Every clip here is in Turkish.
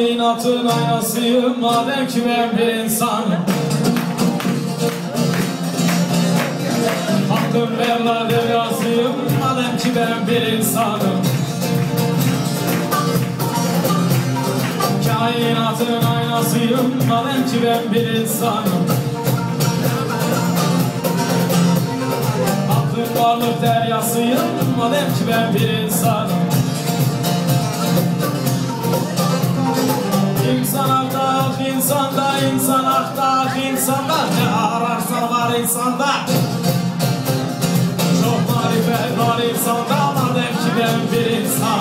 Kainatın aynasıyım madem ki ben bir insanım Hakkın Mevla deryasıyım madem ki ben bir insanım Kainatın aynasıyım madem ki ben bir insanım Hakkın varlık deryasıyım madem ki ben bir insanım insanda, insan ahtah insanda. Ne ararsan var insanda. Çok marifet var insanda Madem ki ben bir insan.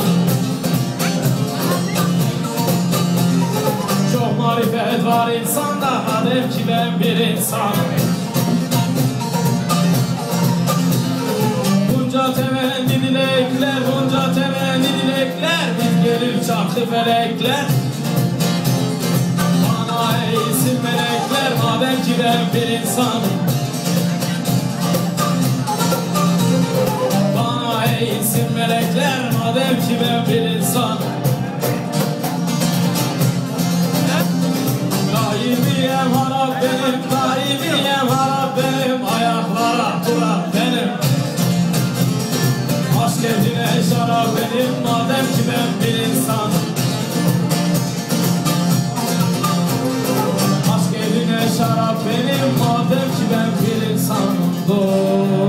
Çok marifet var insanda Madem ki ben bir insan. Bunca temenni dilekler Bunca temenni dilekler. Biz gelir çarklı felekler ben bir insanım Bana eğsin melekler madem ki ben bir insanım Daimiyem harap benim, daimiyem harap benim Ayaklara durak benim. Aşk evine şarap benim Oh.